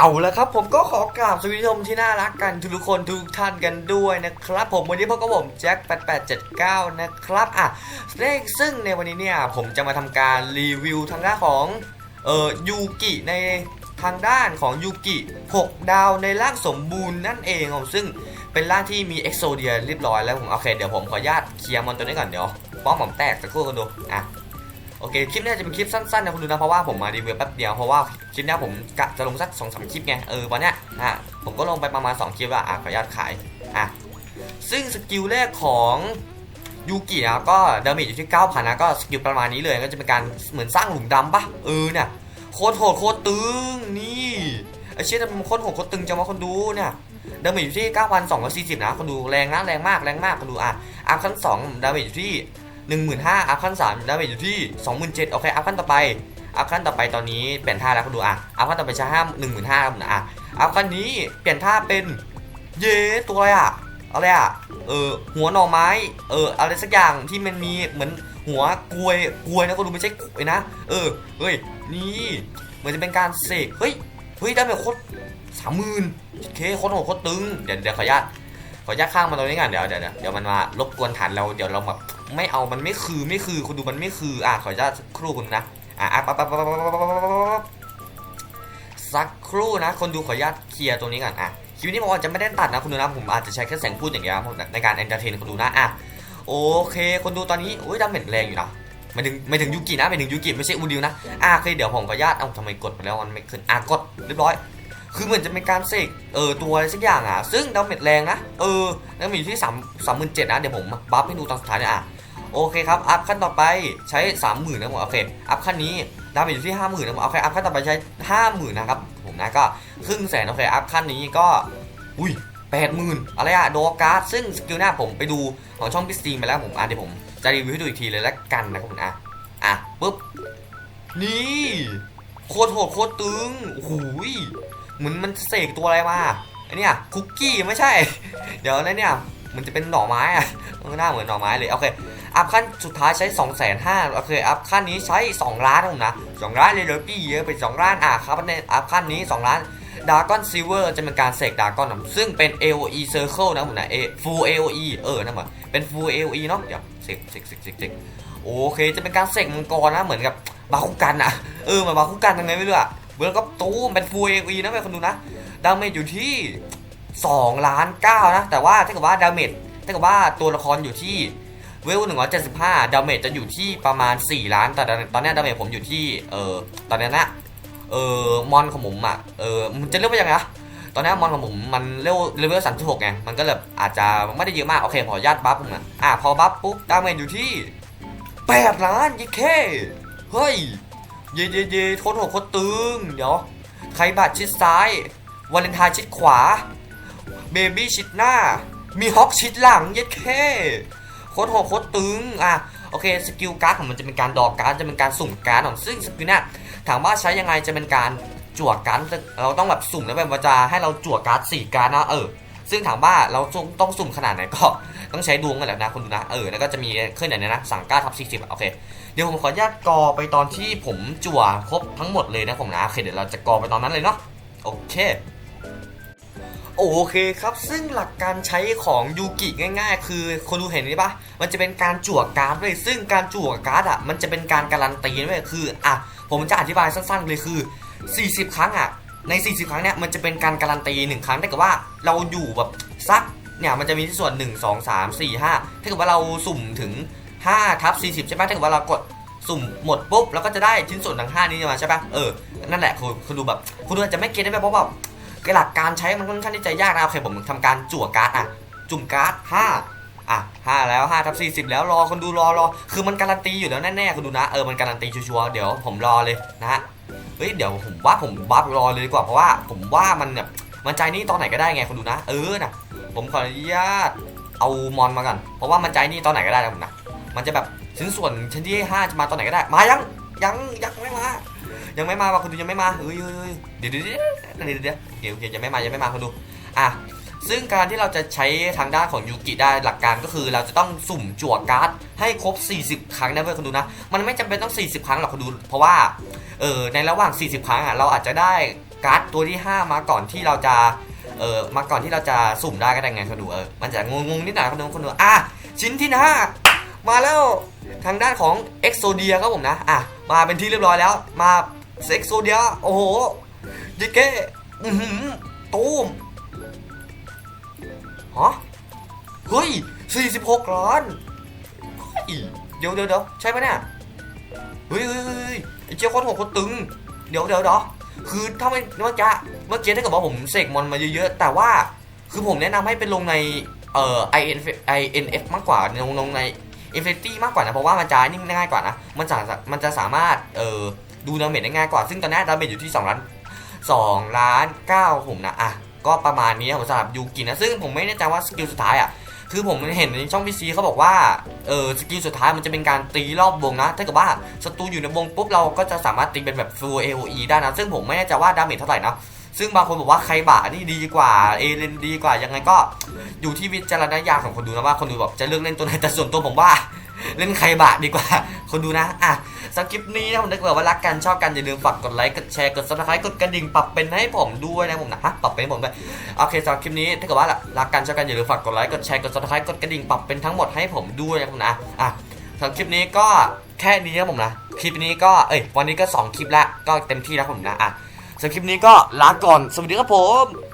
เอาละครับผมก็ขอกราบสวัสดีชมที่น่ารักกันทุกคนทุกท่านกันด้วยนะครับ ผมวันนี้พบกับผมแจ็ค8879 นะครับอะเลขซึ่งในวันนี้เนี่ยผมจะมาทำการรีวิวทางด้านของเอ่อยูกิในทางด้านของยูกิ 6 ดาวในร่างสมบูรณ์นั่นเองผมซึ่งเป็นร่างที่มีเอ็กโซเดียเรียบร้อยแล้วผมโอเคเดี๋ยวผมขออนุญาตเคลียร์มอนตัวนี้ก่อนเดี๋ยวป้อมผมแตกสักครู่กันดูอะ โอเคคลิปนี้จะเป็นคลิปสั้นๆนะคุณดูนะเพราะว่าผมมารีวิวแป๊บเดียวเพราะว่าคลิปนี้ผมกะจะลงสักสองสามคลิปไงเออวันเนี้ยอะผมก็ลงไปประมาณ2คลิปแล้วอะขออนุญาตขายอะซึ่งสกิลแรกของยูกินะก็ดาเมจอยู่ที่9,000นะก็สกิลประมาณนี้เลยก็จะเป็นการเหมือนสร้างหลุมดำปะเออเนี่ยโคตรโหดโคตรตึงนี่ไอเชี่ยมันโคตรโหดโคตรตึงจังวะคนดูเนี่ยดาเมจอยู่ที่ 9,240 นะคนดูแรงนะแรงมากแรงมากคนดูอะอาร์คขั้น2ดาเมจอยู่ที่ 15,000อัพขั้น3ดาเมจอยู่ที่27,000โอเคอัพขั้นต่อไปอัพขั้นต่อไปตอนนี้เปลี่ยนท่าแล้วคุณดูอะอัพขั้นต่อไปใช้ห้า15,000ครับนะอะอัพขั้นนี้เปลี่ยนท่าเป็นเย่ตัวอะไรอะอะไรอะเออหัวหน่อไม้เอออะไรสักอย่างที่มันมีเหมือนหัวกลวยกลวยนะคุณดูไม่ใช่กลวยนะเออเฮ้ยนี่เหมือนจะเป็นการเสกเฮ้ยเฮ้ยได้แบบโคตรสามหมื่นเคโคตรโหดโคตรตึงเดี๋ยวเดี๋ยวขออนุญาตขออนุญาตข้างมาตรงนี้ก่อนเดี๋ยวเดี๋ยวเดี๋ยวมันมา รบกวนฐานเราเดี๋ยวเราแบบ ไม่เอามันไม่คือไม่คือคุณดูมันไม่คืออะขออนุญาตครู่คุณนะอะอะปั๊บปั๊บปั๊บปั๊บปั๊บปั๊บสักครู่นะคนดูขออนุญาตเคลียร์ตรงนี้ก่อนอะคลิปนี้ผมอาจจะไม่ได้ตัดนะคุณดูนะผมอาจจะใช้แค่เสียงพูดอย่างเดียวในการเอนเตอร์เทนคนดูนะอะโอเค คนดูตอนนี้อุ้ยดาเมจแรงอยู่นะไม่ถึงไม่ถึงยูกินะไม่ถึงยูกิไม่ใช่อูดิวนะอะโอเคเดี๋ยวผมขออนุญาตเอ้าทำไมกดไปแล้วมันไม่ขึ้นอะกดเรียบร้อย คือเหมือนจะเป็นการเสกเออตัวอะไรสักอย่างอะซึ่งดาเมจแรงนะเออดาเมจอยู่ที่สามสามหมื่นเจ็ดนะเดี๋ยวผมบัฟให้ดูตอนสุดท้ายเนี่ยอะ โอเคครับอัพขั้นต่อไปใช้ 30,000นะผมโอเคอัพขั้นนี้ดาเมจอยู่ที่ 50,000นะผมโอเคอัพขั้นต่อไปใช้ 50,000นะครับผมนะก็ครึ่งแสนโอเคอัพขั้นนี้ก็อุ้ย80,000อะไรอะโดการ์ดซึ่งสกิลหน้าผมไปดูของช่องพิสตีไปแล้วผมอะเดี๋ยวผมจะรีวิวให้ดูอีกทีเลยแล้วกันนะครับผมอะอะปุ๊บนี่โคตรโหดโคตรตึงโอ้โหยเหมือนมันเสกตัวอะไรมาไอเนี่ยคุกกี้ไม่ใช่ เดี๋ยวนะเนี่ยมันจะเป็นหน่อไม้อะหน้าเหมือนหน่อไม้เลยโอเค อัพขั้นสุดท้ายใช้2 5 0 0 0โอเคอัพขั้นนี้ใช้ 2 ล้านผมนะ2ล้านเลยเลยพี่เยอะไป2ล้านอะครับในอัพขั้นนี้ 2 ล้านดากอนซิลเวอร์จะเป็นการเสกดากอนนะซึ่งเป็น AOE Circle นะผมนะ A Full AOE เออนะมันเป็น Full AOE เนาะเดี๋ยวเสกเสกเสกเสกเสกโอเคจะเป็นการเสกมังกรนะเหมือนกับบาคุกันอะเออมือนบาคุกันยังไงไม่รู้อะเบอร์ก็ตู้เป็น Full AOE นะไปคนดูนะดาเมจอยู่ที่2ล้าน9นะแต่ว่าถ้าเกิดว่าดาเมจถ้าเกิดว่าตัวละครอยู่ที่ เวลหนึ่งร้อยเจ็ดสิบห้าดาเมจจะอยู่ที่ประมาณ 4 ล้าน แต่ตอนนี้ดาเมจผมอยู่ที่ เออตอนนี้นะเออมอนของผมอะ เออมันจะเรียกว่ายังไงนะตอนนี้มอนของผมมันเลเวลเลเวลสามสิบหกไง มันก็แบบอาจจะไม่ได้เยอะมาก โอเค ขออนุญาตบัฟผมอะอะพอบัฟปุ๊บ ดาเมจอยู่ที่ 8 ล้านยี่เค เฮ้ย เย่เย่เย่โคตรโหดโคตรตึง เดี๋ยว ใครบาดชิดซ้าย วาเลนไทน์ชิดขวา เบบี้ชิดหน้า มีฮอกชิดหลังเย็ดเคโคตรโหดโคตรตึงอะโอเคสกิลการ์ดของมันจะเป็นการดอกการ์ดจะเป็นการสุ่มการ์ดของซึ่งสกิลเนี่ยถามว่าใช้ยังไงจะเป็นการจั่วการ์ดเราต้องแบบสุ่มแล้วแบบว่าจะให้เราจั่วการ์ดสี่การ์ดนะเออซึ่งถามว่าเราต้องสุ่มขนาดไหนก็ต้องใช้ดวงกันแหละนะคุณดูนะเออแล้วก็จะมีขึ้นไหนนะสั่งก้าทับสี่สิบโอเคเดี๋ยวผมขออนุญาตกอไปตอนที่ผมจั่วครบทั้งหมดเลยนะผมนะโอเคเดี๋ยวเราจะกอไปตอนนั้นเลยเนาะโอเค โอเคครับ ซึ่งหลักการใช้ของยูกิง่าย ๆ คือคนดูเห็นนี่ปะมันจะเป็นการจั่วการ์ดเลยซึ่งการจั่วการ์ดอะมันจะเป็นการการันตีด้วยคืออะผมจะอธิบายสั้น ๆ เลยคือ 40 ครั้งอะใน 40 ครั้งเนี่ยมันจะเป็นการการันตีหนึ่งครั้งถ้าเกิดว่าเราอยู่แบบสักเนี่ยมันจะมีที่ส่วน 1 2 3 4 5 ถ้าเกิดว่าเราสุ่มถึง5ทับ40 ใช่ไหมถ้าเกิดว่าเรากดสุ่มหมดปุ๊บเราก็จะได้ชิ้นส่วนทั้ง 5 นี้มาใช่ปะเออ นั่นแหละคุณคุณดูแบบ คุณดูอาจจะไม่เก็ตได้ไหมเพราะแบบ หลักการใช้มันค่อนข้างที่จะยากนะโอเคผมทำการจั่วการ์ดอะจุ่มการ์ดห้าอะห้าแล้วห้าทับสี่สิบแล้วรอคนดูรอรอคือมันการันตีอยู่แล้วแน่ๆคนดูนะเออมันการันตีชัวร์เดี๋ยวผมรอเลยนะฮะเฮ้ยเดี๋ยวผมว่าผมบัฟรอเลยดีกว่าเพราะว่าผมว่ามันแบบมันใจนี่ตอนไหนก็ได้ไงคนดูนะ เออนะผมขออนุญาตเอามอนมาก่อนเพราะว่ามันใจนี่ตอนไหนก็ได้นะผมนะมันจะแบบชิ้นส่วนชั้นที่ห้าจะมาตอนไหนก็ได้ มายังยังยังไม่มา ยังไม่มาว่ะคุณดูยังไม่มาเฮ้ยเฮ้ยเดี๋ยวเดี๋ยวเดี๋ยวเดี๋ยวเดี๋ยวเดี๋ยวยังไม่มายังไม่มาคุณดูอะซึ่งการที่เราจะใช้ทางด้านของยูกิได้หลักการก็คือ เราจะต้องสุ่มจั่วการ์ดให้ครบ 40 ครั้งนะเพื่อนคุณดูนะ มันไม่จำเป็นต้อง 40 ครั้งหรอกคุณดู เพราะว่าเออในระหว่าง 40 ครั้งอะเราอาจจะได้การ์ดตัวที่ 5 มาก่อนที่เราจะเออมาก่อนที่เราจะสุ่มได้ก็ได้ไงคนดูเออมันจะงงๆนิดหน่อยคนดูคนดูอะชิ้นที่ห้ามาแล้วทางด้านของเอ็กโซเดียครับผมนะอะมาเป็นที่เรียบร้อยแล้วมา เอ็กโซเดียโอ้โหยิเก้อือหือตูมฮะเฮ้ย 46 ล้านเฮ้ยเดี๋ยวเดี๋ยวเดี๋ยวใช่ปะเนี่ยเฮ้ยเฮ้ยไอ้เจ้าคตรโหดโคตรตึง เดี๋ยวเดี๋ยวเดี๋ยวคือถ้าไม่เมื่อกี้เมื่อกี้ถ้าเกิดว่าผมเสกมอนมาเยอะๆ แต่ว่าคือผมแนะนำให้เป็นลงในเอ่อ i n i n f มากกว่าลงลงใน Infinity มากกว่านะ เพราะว่ามันจะนี่ง่ายกว่านะ มันจะมันจะสามารถเอ่อ ดูดาเมจได้ง่ายกว่า ซึ่งตอนนี้ดาเมจอยู่ที่2ล้าน2ล้าน9ผมนะอะก็ประมาณนี้ครับผมสำหรับยูกินะ ซึ่งผมไม่แน่ใจว่าสกิลสุดท้ายอะคือผมเห็นในช่องพีซีเขาบอกว่า เออสกิลสุดท้ายมันจะเป็นการตีรอบวงนะ ถ้าเกิดว่าศัตรูอยู่ในวงปุ๊บเราก็จะสามารถตีเป็นแบบ full AOE ได้นะ ซึ่งผมไม่แน่ใจว่าดาเมจเท่าไหร่นะ ซึ่งบางคนบอกว่าใครบะนี่ดีกว่า เอเลนดีกว่า ยังไงก็อยู่ที่วิจารณญาณของคนดูนะว่าคนดูแบบจะเลือกเล่นตัวไหน แต่ส่วนตัวผมว่า เล่นใครบะดีกว่า คนดูนะ อะสำหรับคลิปนี้นะผมนึกว่ารักกันชอบกันอย่าลืมฝากกดไลค์ กดแชร์ กดซับสไครต์กดกระดิ่งปรับเป็นให้ผมด้วยนะผมนะฮะปรับเป็นให้ผมด้วยโอเคสำหรับคลิปนี้ถ้าเกิดว่ารักกันชอบกันอย่าลืมฝากกดไลค์ กดแชร์ กดซับสไครต์กดกระดิ่งปรับเป็นทั้งหมดให้ผมด้วยนะผมนะ อะสำหรับคลิปนี้ก็แค่นี้นะผมนะ คลิปนี้ก็ เอ้ย วันนี้ก็ 2 คลิปแล้วก็เต็มที่แล้วผมนะ อะสำหรับคลิปนี้ก็ลาก่อน สวัสดีครับผม